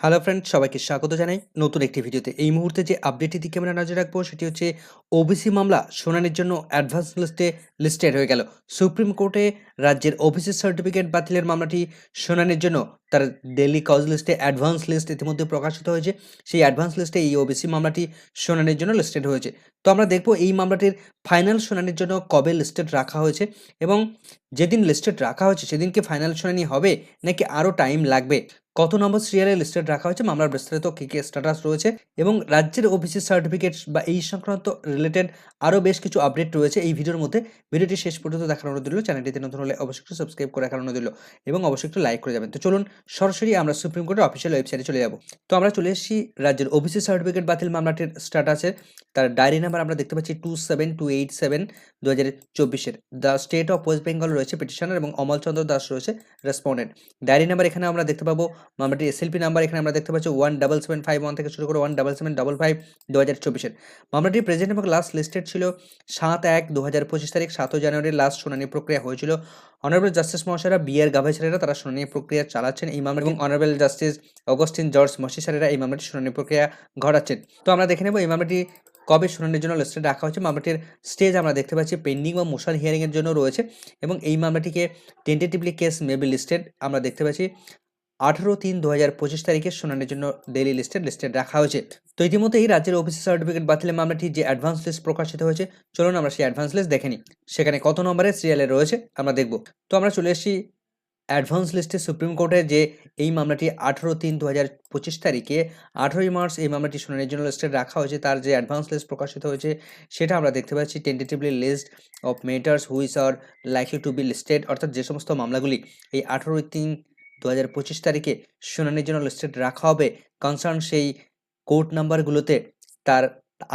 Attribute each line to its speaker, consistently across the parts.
Speaker 1: Hello friend সবাইকে স্বাগত জানাই নতুন একটি ভিডিওতে। এই মুহূর্তে যে আপডেটটি দিকে আমরা নজর রাখব, সেটি হচ্ছে ওবিসি মামলা শুনানির জন্য অ্যাডভান্স লিস্টে লিস্টেড হয়ে গেল। সুপ্রিম কোর্টে রাজ্যের ওবিসি সার্টিফিকেট বাতিলের মামলাটি শুনানির জন্য তার ডেলি কজ লিস্টে অ্যাডভান্স লিস্ট ইতিমধ্যে প্রকাশিত হয়েছে। সেই অ্যাডভান্স লিস্টে এই ওবিসি মামলাটি শুনানির জন্য লিস্টেড হয়েছে। তো আমরা দেখব এই মামলাটির ফাইনাল শুনানির জন্য কবে লিস্টেড রাখা হয়েছে এবং যেদিন লিস্টেড রাখা হয়েছে, সেদিনকে ফাইনাল শুনানি হবে নাকি আরও টাইম লাগবে? কত নম্বর সিরিয়ালে লিস্টেড রাখা হয়েছে, মামলার বিস্তারিত কী কী স্ট্যাটাস রয়েছে এবং রাজ্যের ওবিসি সার্টিফিকেট বা এই সংক্রান্ত রিলেটেড আরও বেশ কিছু আপডেট রয়েছে এই ভিডিওর মধ্যে। ভিডিওটি শেষ পর্যন্ত দেখানো দিল চ্যানেলটিতে নতুন হলে অবশ্যই একটু সাবস্ক্রাইব করে রাখানো দিল এবং অবশ্যই একটু লাইক করে যাবেন। তো চলুন, সরাসরি আমরা সুপ্রিম কোর্টের অফিসিয়াল ওয়েবসাইটে চলে যাব। তো আমরা চলে এসেছি রাজ্যের ওবিসি সার্টিফিকেট বাতিল মামলাটির স্ট্যাটাসের তার ডায়েরি নাম্বার আমরা দেখতে পাচ্ছি two seven two eight seven দু হাজার চব্বিশের। The state of West Bengal রয়েছে পিটিশনার এবং অমলচন্দ্র দাস রয়েছে রেসপন্ডেন্ট ডায়েরি নাম্বার এখানে আমরা দেখতে পাবো মামলাটির এসএলপি নাম্বার এখানে আমরা দেখতে পাচ্ছি one double seven five one থেকে শুরু করে one double seven double five দু হাজার চব্বিশের মামলাটি প্রেজেন্ট এবং লাস্ট লিস্টেড ছিল সাত এক দু হাজার পঁচিশ তারিখ, সাতই জানুয়ারির লাস্ট শুনানি প্রক্রিয়া হয়েছিল। অনারেবল জাস্টিস মহাশয়রা বিয়ের গাভাইছারেরা তারা শুনানি প্রক্রিয়া চালাচ্ছেন। এই মামলা এবং অনারেবল জাস্টিস অগস্টিন জর্জ মশিসারেরা এই মামলাটি শুনানি প্রক্রিয়া ঘটাচ্ছেন। তো আমরা দেখে নেব এই মামলাটি কবে শুনানির জন্য লিস্টেড রাখা হয়েছে। মামলাটির স্টেজ আমরা দেখতে পাচ্ছি পেন্ডিং বা মোশন হিয়ারিংয়ের জন্য রয়েছে এবং এই মামলাটিকে টেন্টেটিভলি কেস মেবি লিস্টেড আমরা দেখতে পাচ্ছি। আঠারো তিন দু হাজার পঁচিশ তারিখে শুনানির জন্য ডেইলি লিস্টেড লিস্টেড রাখা হয়েছে। তো ইতিমধ্যে এই রাজ্যের ওবিসি সার্টিফিকেট বাতিলের মামলাটি যে অ্যাডভান্স লিস্ট প্রকাশিত হয়েছে, চলুন আমরা সেই অ্যাডভান্স লিস্ট দেখে নিই। সেখানে কত নম্বরের সিরিয়ালে রয়েছে, আমরা দেখব। তো আমরা চলে এসেছি অ্যাডভান্স লিস্টে সুপ্রিম কোর্টে যে এই মামলাটি আঠারো তিন দু হাজার পঁচিশ তারিখে আঠারোই মার্চ এই মামলাটি শুনানির জন্য লিস্টে রাখা হয়েছে, তার যে অ্যাডভান্স লিস্ট প্রকাশিত হয়েছে, সেটা আমরা দেখতে পাচ্ছি tentatively list of matters which are likely to be listed অর্থাৎ যে সমস্ত মামলাগুলি এই আঠারোই তিন দু হাজার পঁচিশ তারিখে শুনানির জন্য লিস্টেড রাখা হবে। কনসার্ন সেই কোর্ট নাম্বারগুলোতে তার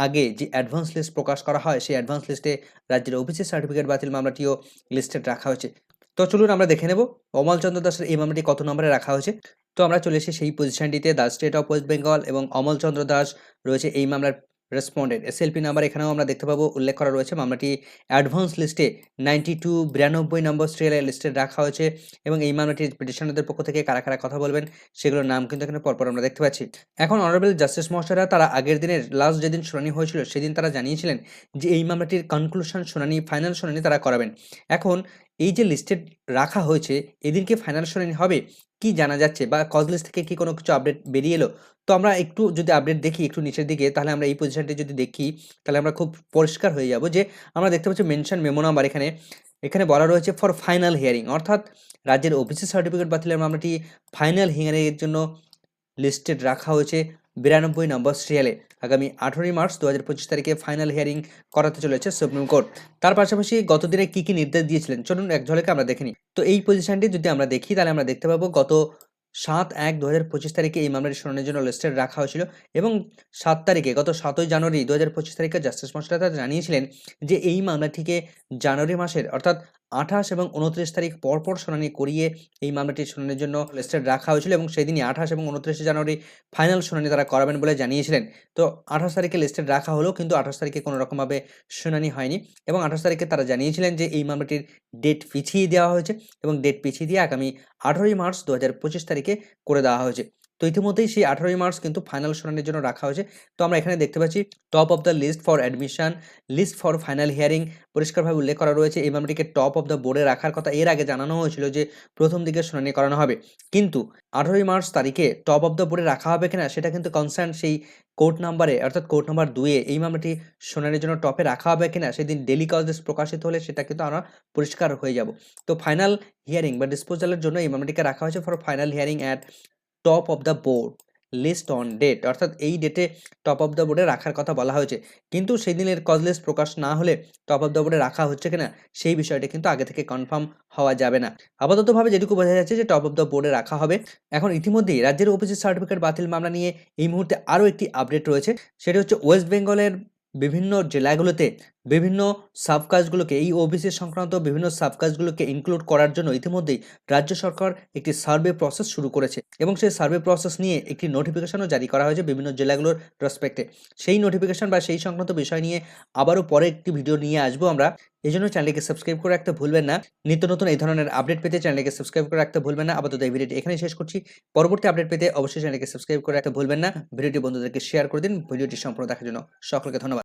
Speaker 1: আগে যে অ্যাডভান্স লিস্ট প্রকাশ করা হয়, সেই অ্যাডভান্স লিস্টে রাজ্যের ওবিসি সার্টিফিকেট বাতিল মামলাটিও লিস্টেড রাখা হয়েছে। তো চলুন আমরা দেখে নেব অমলচন্দ্র দাসের এই মামলাটি কত নম্বরে রাখা হয়েছে। তো আমরা চলে এসেছি সেই পজিশনটিতে the state of West Bengal এবং অমলচন্দ্র দাস রয়েছে এই মামলার রেসপন্ডেন্ট এসএলপি নাম্বার এখানেও আমরা দেখতে পাবো, উল্লেখ করা রয়েছে মামলাটি অ্যাডভান্স লিস্টে নাইনটি টু বিরানব্বই নম্বর সিরিয়ালে লিস্টে রাখা হয়েছে এবং এই মামলাটি পিটিশনারদের পক্ষ থেকে কারা কারা কথা বলবেন সেগুলোর নাম কিন্তু এখানে পরপর আমরা দেখতে পাচ্ছি। এখন অনারেবল জাস্টিস মহাশয়রা তারা আগের দিনের লাস্ট যেদিন শুনানি হয়েছিল সেদিন তারা জানিয়েছিলেন যে এই মামলাটির কনক্লুশন শুনানি ফাইনাল শুনানি তারা করাবেন। এখন এই যে লিস্টেড রাখা হয়েছে এদিনকে ফাইনাল শুনানি হবে কি জানা যাচ্ছে বা কজ লিস্ট থেকে কি কোনো কিছু আপডেট বেরিয়ে এলো? তো আমরা একটু যদি আপডেট দেখি একটু নিচের দিকে, তাহলে আমরা এই পজিশনটি যদি দেখি, তাহলে আমরা খুব পরিষ্কার হয়ে যাব যে আমরা দেখতে পাচ্ছি মেনশন মেমো নাম্বার এখানে এখানে বলা রয়েছে ফর ফাইনাল হিয়ারিং অর্থাৎ রাজ্যের ওবিসি সার্টিফিকেট বাতিলের মামলাটি ফাইনাল হিয়ারিংয়ের জন্য লিস্টেড রাখা হয়েছে। বিরানব্বই নম্বর সিরিয়ালে আগামী আঠেরোই মার্চ দু হাজার পঁচিশ তারিখে ফাইনাল হিয়ারিং করাতে চলেছে সুপ্রিম কোর্ট। তার পাশাপাশি গত দিনে কী কী নির্দেশ দিয়েছিলেন? চলুন এক ঝলকে আমরা দেখে নিই। তো এই পজিশনটি যদি আমরা দেখি, তাহলে আমরা দেখতে পাবো গত সাত এক দু হাজার পঁচিশ তারিখে এই মামলাটি শুনানির জন্য লিস্টেড রাখা হয়েছিল এবং সাত তারিখে, গত সাতই জানুয়ারি দু হাজার পঁচিশ তারিখে জাস্টিস মশলা জানিয়েছিলেন যে এই মামলাটিকে জানুয়ারি মাসের, অর্থাৎ আঠাশ এবং উনত্রিশ তারিখ পরপর শুনানি করিয়ে এই মামলাটি শুনানির জন্য লিস্টেড রাখা হয়েছিল এবং সেই দিনই আঠাশ এবং উনত্রিশে জানুয়ারি ফাইনাল শুনানি তারা করাবেন বলে জানিয়েছিলেন। তো আঠাশ তারিখে লিস্টেড রাখা হলো, কিন্তু আঠাশ তারিখে কোনো রকমভাবে শুনানি হয়নি এবং আঠাশ তারিখে তারা জানিয়েছিলেন যে এই মামলাটির ডেট পিছিয়ে দেওয়া হয়েছে এবং ডেট পিছিয়ে দিয়ে আগামী আঠারোই মার্চ দু হাজার পঁচিশ তারিখে করে দেওয়া হয়েছে। তো ইতিমধ্যেই সেই আঠারোই মার্চ কিন্তু ফাইনাল শুনানির জন্য রাখা হয়েছে। তো আমরা এখানে দেখতে পাচ্ছি top of the list for admission list for final hearing পরিষ্কারভাবে উল্লেখ করা রয়েছে। এই মামলাটিকে টপ অফ দ্য বোর্ডে রাখার কথা এর আগে জানানো হয়েছিল যে প্রথম দিকে শুনানি করানো হবে। কিন্তু আঠারোই মার্চ তারিখে টপ অফ দ্য বোর্ডে রাখা হবে কিনা সেটা কিন্তু কনসার্ন সেই কোর্ট নাম্বারে অর্থাৎ কোর্ট নাম্বার দুয়ে এই মামলাটি শুনানির জন্য টপে রাখা হবে কিনা সেদিন ডেলি কজেস প্রকাশিত হলে সেটা কিন্তু আমরা পরিষ্কার হয়ে যাব। তো ফাইনাল হিয়ারিং বা ডিসপোজালের জন্য এই মামলাটিকে রাখা হয়েছে for final hearing at top of the board list on date অর্থাৎ এই ডেটে টপ অফ দ্য বোর্ডে রাখার কথা বলা হয়েছে। কিন্তু সেই দিনের কজ লিস্ট প্রকাশ না হলে টপ অফ দ্য বোর্ডে রাখা হচ্ছে কিনা, সেই বিষয়টা কিন্তু আগে থেকে কনফার্ম হওয়া যাবে না। আপাততভাবে যেটুকু বোঝা যাচ্ছে যে টপ অফ দ্য বোর্ডে রাখা হবে। এখন ইতিমধ্যেই রাজ্যের ওবিসি সার্টিফিকেট বাতিল মামলা নিয়ে এই মুহূর্তে আরও একটি আপডেট রয়েছে। সেটা হচ্ছে ওয়েস্ট বেঙ্গলের বিভিন্ন জেলাগুলোতে বিভিন্ন সাব কাস্টগুলোকে এই ওবিসি সংক্রান্ত বিভিন্ন সাব কাস্টগুলোকে ইনক্লুড করার জন্য ইতিমধ্যেই রাজ্য সরকার একটি সার্ভে প্রসেস শুরু করেছে এবং সেই সার্ভে প্রসেস নিয়ে একটি নোটিফিকেশনও জারি করা হয়েছে বিভিন্ন জেলাগুলোর রেসপেক্টে সেই নোটিফিকেশন বা সেই সংক্রান্ত বিষয় নিয়ে আবারও পরে একটি ভিডিও নিয়ে আসব আমরা। এই জন্য চ্যানেলকে সাবস্ক্রাইব করে রাখতে ভুলবেন না। নিত্য নতুন এই ধরনের আপডেট পেতে চ্যানেলকে সাবস্ক্রাইব করে রাখতে ভুলবেন না। আপাতত এই ভিডিওটি এখানেই শেষ করছি। পরবর্তী আপডেট পেতে অবশ্যই চ্যানেলকে সাবস্ক্রাইব করে রাখতে ভুলবেন না। ভিডিওটি বন্ধুদেরকে শেয়ার করে দিন। ভিডিওটি সম্পূর্ণ দেখার জন্য সকলকে ধন্যবাদ।